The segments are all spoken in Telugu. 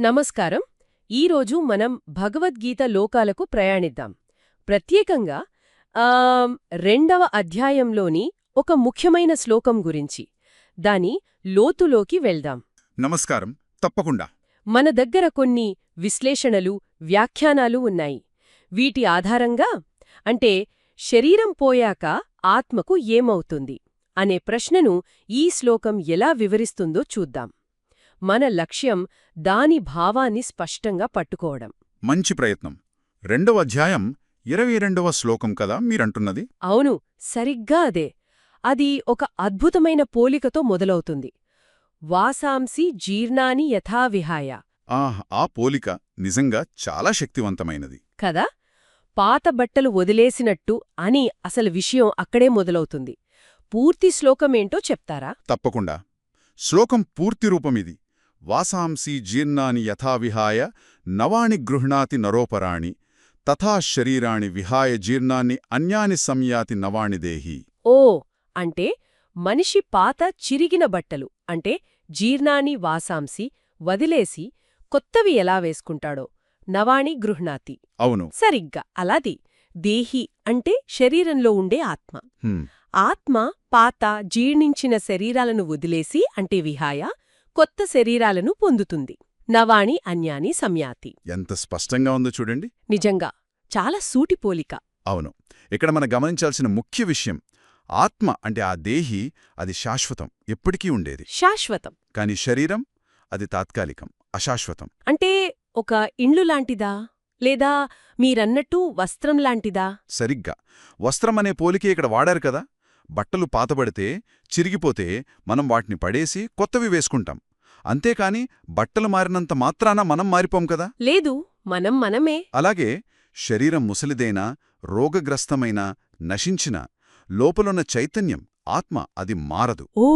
నమస్కారం. ఈరోజు మనం భగవద్గీత లోకాలకు ప్రయాణిద్దాం. ప్రత్యేకంగా రెండవ అధ్యాయంలోని ఒక ముఖ్యమైన శ్లోకం గురించి దాని లోతులోకి వెళ్దాం. నమస్కారం. తప్పకుండా. మన దగ్గర కొన్ని విశ్లేషణలు వ్యాఖ్యానాలు ఉన్నాయి. వీటి ఆధారంగా అంటే శరీరం పోయాక ఆత్మకు ఏమవుతుంది అనే ప్రశ్నను ఈ శ్లోకం ఎలా వివరిస్తుందో చూద్దాం. మన లక్ష్యం దాని భావాన్ని స్పష్టంగా పట్టుకోవడం. మంచి ప్రయత్నం. రెండవ అధ్యాయం ఇరవై రెండవ శ్లోకం కదా మీరంటున్నది? అవును సరిగ్గా అదే. అది ఒక అద్భుతమైన పోలికతో మొదలవుతుంది. వాసాంసి జీర్ణాని యథావిహాయ ఆహ్ ఆ పోలిక నిజంగా చాలా శక్తివంతమైనది. కదా? పాత బట్టలు వదిలేసినట్టు అని అసలు విషయం అక్కడే మొదలవుతుంది. పూర్తి శ్లోకమేంటో చెప్తారా? తప్పకుండా. శ్లోకం పూర్తి రూపమిది. వాసాంసి జీర్ణాని యథావిహాయ నవాణి గృహ్ణాతి నరోపరాణి తథా శరీరాణి విహాయ జీర్ణాన్ని అన్యాని సంయాతి నవాణి దేహి. ఓ అంటే మనిషి పాత చిరిగిన బట్టలు అంటే జీర్ణాని వాసాంసి వదిలేసి కొత్తవి ఎలా వేసుకుంటాడో నవాణి గృహ్ణాతి. అవును. సరిగ్గా అలాది దేహి అంటే శరీరంలో ఉండే ఆత్మ. ఆత్మ పాత జీర్ణించిన శరీరాలను వదిలేసి అంటే విహాయ కొత్త శరీరాలను పొందుతుంది. నవాణి అన్యాని సంయాతి ఎంత స్పష్టంగా ఉందో చూడండి. నిజంగా చాలా సూటి పోలిక. అవును. ఇక్కడ మనం గమనించాల్సిన ముఖ్య విషయం ఆత్మ అంటే ఆ దేహి అది శాశ్వతం ఎప్పటికీ ఉండేది. శాశ్వతం. కాని శరీరం అది తాత్కాలికం అశాశ్వతం. అంటే ఒక ఇండ్లు లాంటిదా? లేదా మీరన్నట్టు వస్త్రం లాంటిదా? సరిగ్గా. వస్త్రం అనే పోలికే ఇక్కడ వాడారు కదా. బట్టలు పాతబడితే చిరిగిపోతే మనం వాటిని పడేసి కొత్తవి వేసుకుంటాం. అంతేకాని బట్టలు మారినంత మాత్రాన మనం మారిపోం కదా? లేదు మనం మనమే. అలాగే శరీరం ముసలిదైనా రోగగ్రస్తమైన నశించిన లోపలున్న చైతన్యం ఆత్మ అది మారదు. ఓ!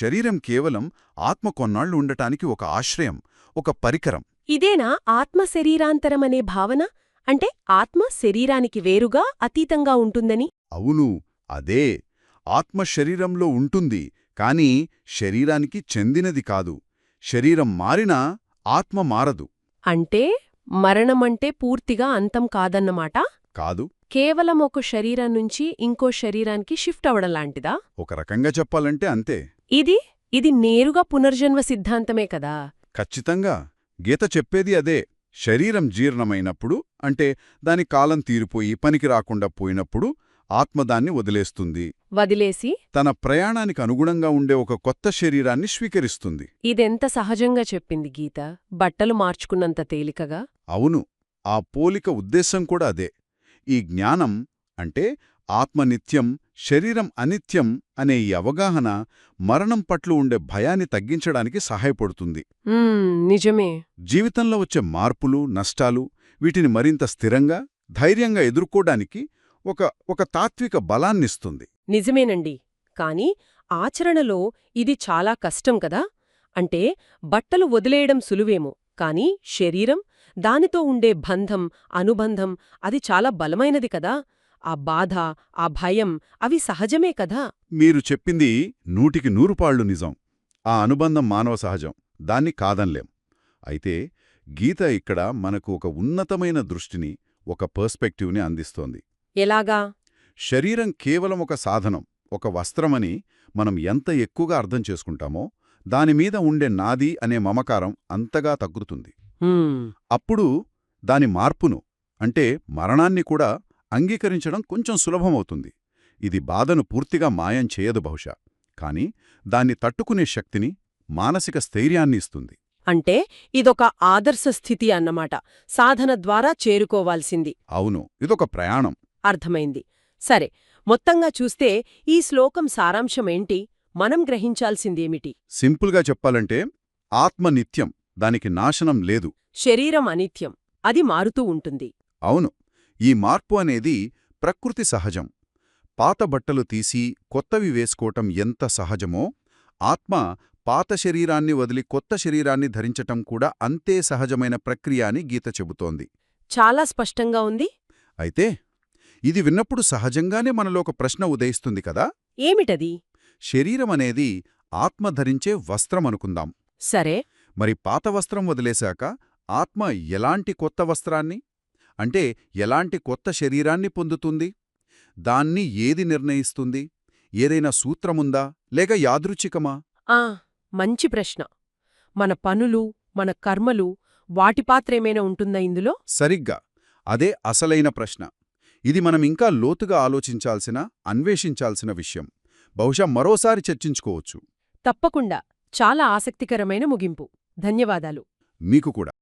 శరీరం కేవలం ఆత్మ కొన్నాళ్ళు ఉండటానికి ఒక ఆశ్రయం ఒక పరికరం. ఇదేనా ఆత్మ శరీరాంతరమనే భావన? అంటే ఆత్మ శరీరానికి వేరుగా అతీతంగా ఉంటుందని? అవును అదే ఆత్మ శరీరంలో ఉంటుంది కాని శరీరానికి చెందినది కాదు. శరీరం మారినా ఆత్మ మారదు. అంటే మరణమంటే పూర్తిగా అంతం కాదన్నమాట? కాదు. కేవలం ఒక శరీరం నుంచి ఇంకో శరీరానికి షిఫ్ట్ అవడం లాంటిదా? ఒక రకంగా చెప్పాలంటే అంతే. ఇది? ఇది నేరుగా పునర్జన్మ సిద్ధాంతమే కదా? ఖచ్చితంగా. గీత చెప్పేది అదే. శరీరం జీర్ణమైనప్పుడు అంటే దాని కాలం తీరిపోయి పనికి రాకుండా పోయినప్పుడు ఆత్మ దాన్ని వదిలేస్తుంది. వదిలేసి తన ప్రయాణానికి అనుగుణంగా ఉండే ఒక కొత్త శరీరాన్ని స్వీకరిస్తుంది. ఇదెంత సహజంగా చెప్పింది గీత. బట్టలు మార్చుకున్నంత తేలికగా? అవును. ఆ పోలిక ఉద్దేశం కూడా అదే. ఈ జ్ఞానం అంటే ఆత్మ నిత్యం శరీరం అనిత్యం అనే ఈ అవగాహన మరణం పట్ల ఉండే భయాన్ని తగ్గించడానికి సహాయపడుతుంది. నిజమే. జీవితంలో వచ్చే మార్పులు నష్టాలు వీటిని మరింత స్థిరంగా ధైర్యంగా ఎదుర్కోడానికి ఒక ఒక తాత్విక బలాన్నిస్తుంది. నిజమేనండి. కాని ఆచరణలో ఇది చాలా కష్టం కదా? అంటే బట్టలు వదిలేయడం సులువేమో కాని శరీరం దానితో ఉండే బంధం అనుబంధం అది చాలా బలమైనది కదా? ఆ బాధ ఆ భయం అవి సహజమే కదా? మీరు చెప్పింది నూటికి నూరుపాళ్ళు నిజం. ఆ అనుబంధం మానవ సహజం. దాన్ని కాదన్లేం. అయితే గీత ఇక్కడ మనకు ఒక ఉన్నతమైన దృష్టిని ఒక పర్స్పెక్టివ్ని అందిస్తోంది. ఎలాగా? శరీరం కేవలం ఒక సాధనం ఒక వస్త్రమని మనం ఎంత ఎక్కువగా అర్థం చేసుకుంటామో దానిమీద ఉండే నాది అనే మమకారం అంతగా తగ్గుతుంది. అప్పుడు దాని మార్పును అంటే మరణాన్ని కూడా అంగీకరించడం కొంచెం సులభమవుతుంది. ఇది బాధను పూర్తిగా మాయం చేయదు బహుశా కాని దాన్ని తట్టుకునే శక్తిని మానసిక స్థైర్యాన్ని ఇస్తుంది. అంటే ఇదొక ఆదర్శ స్థితి అన్నమాట సాధన ద్వారా చేరుకోవాల్సింది. అవును ఇదొక ప్రయాణం. అర్థమైంది. సరే మొత్తంగా చూస్తే ఈ శ్లోకం సారాంశమేంటి మనం గ్రహించాల్సిందేమిటి? సింపుల్గా చెప్పాలంటే ఆత్మ నిత్యం దానికి నాశనం లేదు. శరీరం అనిత్యం అది మారుతూ ఉంటుంది. అవును ఈ మార్పు అనేది ప్రకృతి సహజం. పాత బట్టలు తీసి కొత్తవి వేసుకోవటం ఎంత సహజమో ఆత్మ పాత శరీరాన్ని వదిలి కొత్త శరీరాన్ని ధరించటం కూడా అంతే సహజమైన ప్రక్రియ అని గీత చెబుతోంది. చాలా స్పష్టంగా ఉంది. అయితే ఇది విన్నప్పుడు సహజంగానే మనలో ఒక ప్రశ్న ఉదయిస్తుంది కదా? ఏమిటది? శరీరం అనేది ఆత్మ ధరించే వస్త్రం అనుకుందాం. సరే. మరి పాత వస్త్రం వదిలేశాక ఆత్మ ఎలాంటి కొత్త వస్త్రాన్ని? అంటే ఎలాంటి కొత్త శరీరాన్ని పొందుతుంది? దాన్ని ఏది నిర్ణయిస్తుంది? ఏదైనా సూత్రముందా? లేక యాదృచ్ఛికమా? ఆ మంచి ప్రశ్న. మన పనులు మన కర్మలు వాటి పాత్రేమైనా ఉంటుందా ఇందులో? సరిగ్గా. అదే అసలైన ప్రశ్న. ఇది మనం ఇంకా లోతుగా ఆలోచించాల్సిన అన్వేషించాల్సిన విషయం. బహుశా మరోసారి చర్చించుకోవచ్చు. తప్పకుండా. చాలా ఆసక్తికరమైన ముగింపు. ధన్యవాదాలు. మీకు కూడా.